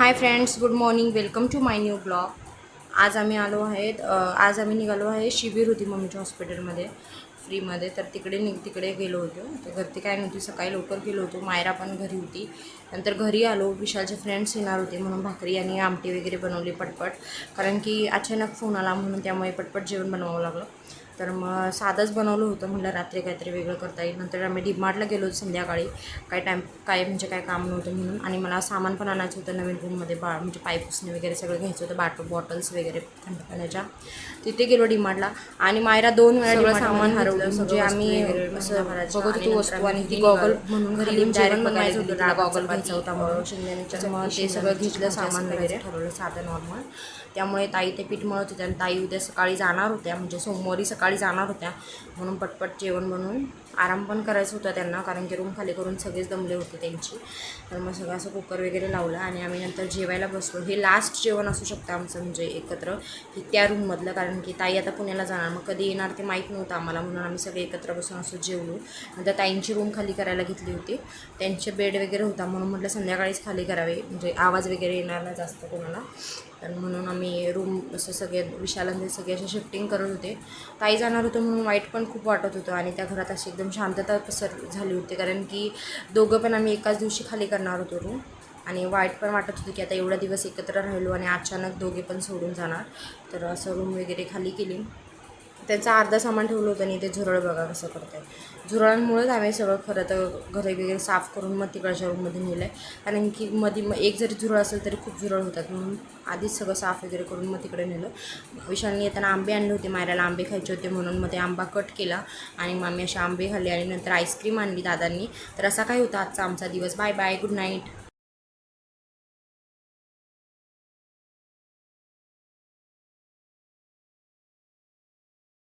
Hi friends good morning welcome to my new blog आज आम्ही आलो आहेत आज आम्ही निघालो आहे शिबिर होती मम्मीच्या हॉस्पिटलमध्ये फ्रीमध्ये. तर तिकडे नि तिकडे गेलो होतो. तर घरती काय नव्हती सकाळी लवकर गेलो होतो. मायरा पण घरी होती. नंतर घरी आलो. विशालचे फ्रेंड्स येणार होते म्हणून भाकरी आणि आमटी वगैरे बनवली पटपट. कारण की अचानक फोन आला म्हणून त्यामुळे पटपट जेवण बनवावं लागलं. तर मग साधंच बनवलं होतं म्हटलं रात्री काहीतरी वेगळं करता येईल नंतर आम्ही डीमार्टला गेलो होतो संध्याकाळी काय टाईम काय म्हणजे काय काम नव्हतं म्हणून आणि मला सामान पण आणायचं होतं नवीन रूममध्ये बा म्हणजे पाय पुसणे वगैरे सगळं घ्यायचं होतं बाटो बॉटल्स वगैरे थंड पाण्याच्या तिथे गेलो डीमार्टला आणि मायरा दोन वेळा सामान हरवलं म्हणजे आम्ही. बघत होतो वस्तू आणि ती गॉगल. म्हणून घरी येऊन जेवण बनवायचं होतं गेली. गॉगल घ्यायचा होता म्हणून मग ते सगळं घेतलं सामान वगैरे. ठरवलं साधं नॉर्मल त्यामुळे ताई ते पीठ मळत होत्या आणि ताई उद्या सकाळी जाणार होत्या म्हणजे सोमवारी सकाळी जाणार होत्या. म्हणून पटपट जेवण बनवून आराम पण करायचं होता त्यांना कारण की रूम खाली करून सगळेच दमले होते त्यांची. तर मग सगळं असं कुकर वगैरे लावलं आणि आम्ही नंतर जेवायला बसलो. हे लास्ट जेवण असू शकतं आमचं म्हणजे एकत्र की त्या रूममधलं कारण की ताई आता पुण्याला जाणार. मग कधी येणार ते माहीत नव्हतं आम्हाला म्हणून आम्ही सगळे एकत्र बसून असं जेवलो. नंतर ताईंची रूम खाली करायला घेतली होती. त्यांचे बेड वगैरे होता म्हणून म्हटलं संध्याकाळीच खाली करावे. म्हणजे आवाज वगैरे येणार नाही जास्त कोणाला. तर म्हणून आम्ही रूम असं सगळे विशालांचे सगळे असे शिफ्टिंग करत होते. ताई जाणार होतं म्हणून वाईट पण खूप वाटत होतं आणि त्या घरात अशी एकदम शांतता पसर झाली होती. कारण की दोघं पण आम्ही एकाच दिवशी खाली करणार होतो रूम आणि वाईट पण वाटत होतं की आता एवढा दिवस एकत्र राहिलो आणि अचानक दोघे पण सोडून जाणार. तर असं रूम वगैरे खाली केली. त्यांचा अर्धा सामान ठेवलं होतं आणि ते झुरळ बघा कसं करत आहे झुरळांमुळेच आम्ही सगळं खरं तर घरे वगैरे साफ करून मग तिकडच्या रूममध्ये नेलं आहे कारण की मध्ये मग एक जरी झुरळ असेल तरी खूप झुरळ होतात. म्हणून आधीच सगळं साफ वगैरे करून मग तिकडे नेलं. विशालने येताना आंबे आणले होते मायराला आंबे खायचे होते म्हणून मग ते आंबा कट केला. आणि मग आम्ही असे आंबे खाल्ले आणि नंतर आईस्क्रीम आणली दादांनी. तर असा काय होता आजचा आमचा दिवस. Bye bye good night